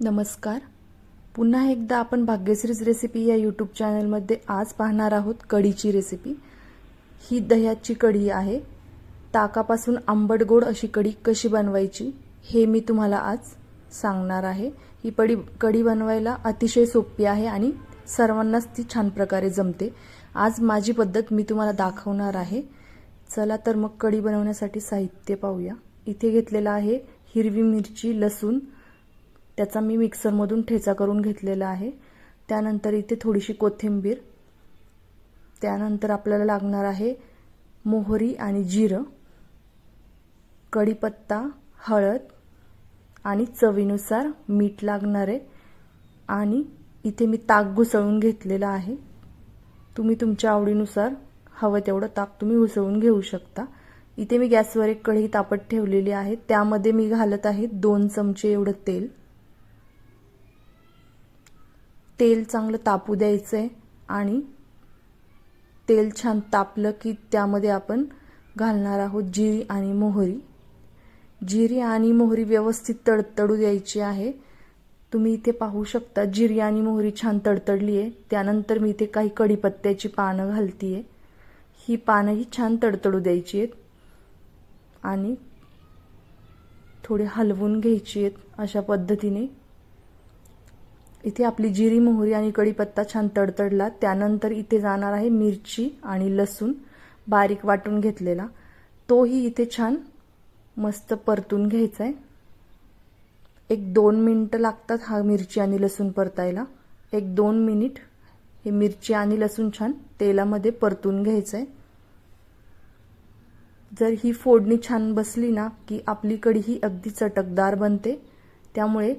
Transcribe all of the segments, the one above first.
नमस्कार. पुन्हा एकदा आपण भाग्यश्रीज रेसिपी या यूट्यूब चॅनलमध्ये आज पाहणार आहोत कढीची रेसिपी ही दह्याची कढी आहे. ताकापासून आंबट गोड अशी कढी कशी बनवायची हे मी तुम्हाला आज सांगणार आहे. ही पडी कढी बनवायला अतिशय सोपी आहे आणि सर्वांनाच ती छान प्रकारे जमते. आज माझी पद्धत मी तुम्हाला दाखवणार आहे. चला तर मग कढी बनवण्यासाठी साहित्य पाहूया. इथे घेतलेलं आहे हिरवी मिरची लसूण त्याचा मी मिक्सरमधून ठेचा करून घेतलेला आहे. त्यानंतर इथे थोडीशी कोथिंबीर. त्यानंतर आपल्याला लागणार आहे मोहरी आणि जिरं कढीपत्ता हळद आणि चवीनुसार मीठ लागणार आहे. आणि इथे मी ताक घुसळून घेतलेलं आहे. तुम्ही तुमच्या आवडीनुसार हवं तेवढं ताक तुम्ही घुसळून घेऊ शकता. इथे मी गॅसवर एक कढई तापत ठेवलेली आहे. त्यामध्ये मी घालत आहे दोन चमचे एवढं तेल. तेल चांगलं तापू द्यायचं आहे आणि तेल छान तापलं की त्यामध्ये आपण घालणार आहोत जिरी आणि मोहरी. जिरी आणि मोहरी व्यवस्थित तडतडू द्यायची आहे. तुम्ही इथे पाहू शकता जिरी आणि मोहरी छान तडतडली आहे त्यानंतर मी इथे काही कढीपत्त्याची पानं घालतीये. ही पानंही छान तडतडू द्यायची आहेत आणि थोडे हलवून घ्यायची आहेत अशा पद्धतीने. इथे आपली जिरी मोहरी आणि कढीपत्ता छान तडतडला. त्यानंतर इथे जाणार आहे मिरची आणि लसूण बारीक वाटून घेतलेला. तोही इथे छान मस्त परतून घ्यायचा आहे एक दोन मिनटं लागतात हा मिरची आणि लसूण परतायला. एक दोन मिनिट. हे मिरची आणि लसूण छान तेलामध्ये परतून घ्यायचं आहे जर ही फोडणी छान बसली ना की आपली कढी ही अगदी चटकदार बनते त्यामुळे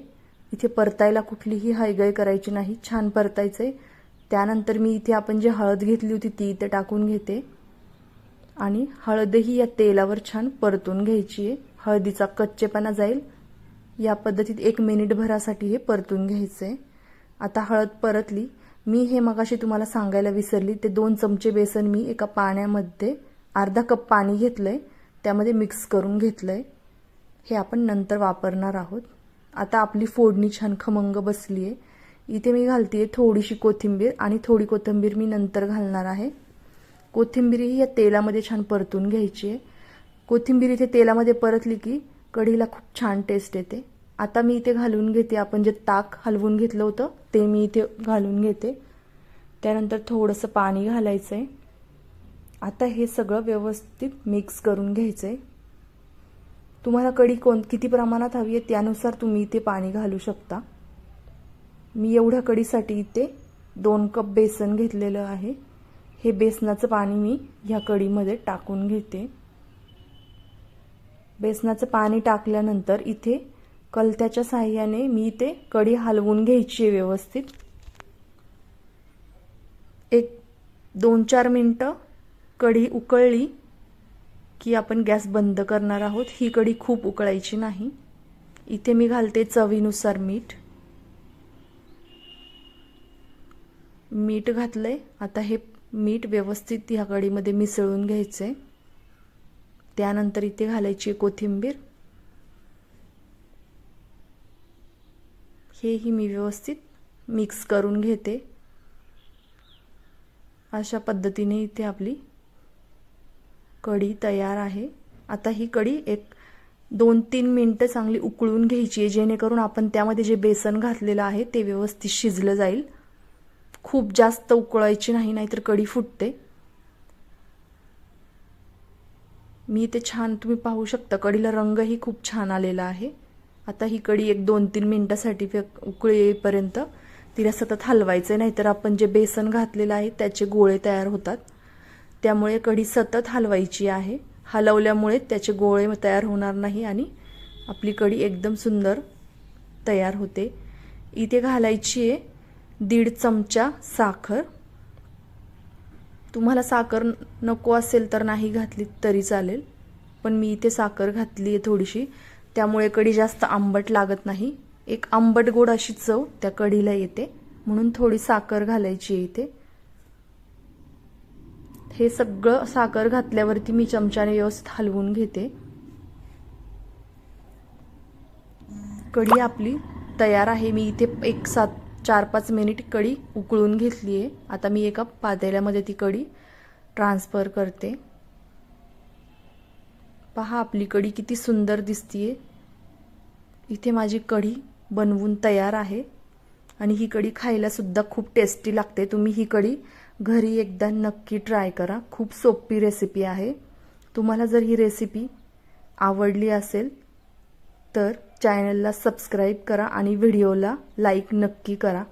इथे परतायला कुठलीही हायगय करायची नाही छान परतायचंय. त्यानंतर मी इथे आपण जी हळद घेतली होती ती इथे टाकून घेते. आणि हळदही या तेलावर छान परतून घ्यायची आहे. हळदीचा कच्चेपणा जाईल. या पद्धतीत एक मिनिटभरासाठी हे परतून घ्यायचं आहे आता हळद परतली. मी हे मगाशी तुम्हाला सांगायला विसरली. ते दोन चमचे बेसन मी एका पाण्यामध्ये अर्धा कप पाणी घेतलं आहे त्यामध्ये मिक्स करून घेतलं आहे हे आपण नंतर वापरणार आहोत. आता आपली फोडणी छान खमंग बसली आहे इथे मी घालते थोडीशी कोथिंबीर आणि थोडी कोथिंबीर मी नंतर घालणार आहे. कोथिंबीरही या तेलामध्ये छान परतून घ्यायची आहे कोथिंबीर इथे तेलामध्ये परतली की कढीला खूप छान टेस्ट येते. आता मी इथे घालून घेते आपण जे ताक हलवून घेतलं होतं ते मी इथे घालून घेते. त्यानंतर थोडंसं पाणी घालायचं आहे आता हे सगळं व्यवस्थित मिक्स करून घ्यायचं आहे तुम्हाला कढी कोण किती प्रमाणात हवी आहे त्यानुसार तुम्ही इथे पाणी घालू शकता. मी एवढ्या कढीसाठी इथे दोन कप बेसन घेतलेलं आहे. हे बेसनाचं पाणी मी ह्या कढीमध्ये टाकून घेते. बेसनाचं पाणी टाकल्यानंतर इथे कलत्याच्या साह्याने मी इथे कढी हलवून घ्यायची आहे व्यवस्थित. एक दोन चार मिनटं कढी उकळली. की आपण गॅस बंद करणार आहोत ही कढी खूप उकळायची नाही. इथे मी घालते चवीनुसार मीठ. मीठ घातलंय. आता हे मीठ व्यवस्थित ह्या कढीमध्ये मिसळून घ्यायचंय त्यानंतर इथे घालायची कोथिंबीर. हेही मी व्यवस्थित मिक्स करून घेते. अशा पद्धतीने इथे आपली कढी तयार आहे. आता ही कढी एक दोन तीन मिनटं चांगली उकळून घ्यायची आहे जेणेकरून आपण त्यामध्ये जे बेसन घातलेलं आहे ते व्यवस्थित शिजलं जाईल. खूप जास्त उकळायची नाही नाहीतर कढी फुटते. मी ते छान तुम्ही पाहू शकता कढीला रंगही खूप छान आलेला आहे. आता ही कढी एक दोन तीन मिनटासाठी उकळी येईपर्यंत तिला सतत हलवायचं नाहीतर आपण जे बेसन घातलेलं आहे त्याचे गोळे तयार होतात. त्यामुळे कढी सतत हलवायची आहे. हलवल्यामुळे त्याचे गोळे तयार होणार नाही आणि आपली कढी एकदम सुंदर तयार होते. इथे घालायची आहे दीड चमचा साखर. तुम्हाला साखर नको असेल तर नाही घातली तरी चालेल पण मी इथे साखर घातली आहे थोडीशी. त्यामुळे कढी जास्त आंबट लागत नाही. एक आंबट गोड अशी चव त्या कढीला येते. म्हणून थोडी साखर घालायची आहे इथे. हे सगळं साखर घातल्यावरती मी चमच्याने व्यवस्थित हलवून घेते. कढी आपली तयार आहे. मी इथे एक सात चार पाच मिनिट कढी उकळून घेतली आहे. आता मी एका पातेल्यामध्ये ती कढी ट्रान्सफर करते. पहा आपली कढी किती सुंदर दिसतीये. इथे माझी कढी बनवून तयार आहे. आणि ही कढी खायला सुद्धा खूप टेस्टी लागते. तुम्ही ही कढी घरी एकदा नक्की ट्राय करा. खूप सोपी रेसिपी आहे. तुम्हाला जर ही रेसिपी आवडली असेल तर चॅनलला सबस्क्राईब करा आणि व्हिडिओला लाईक नक्की करा.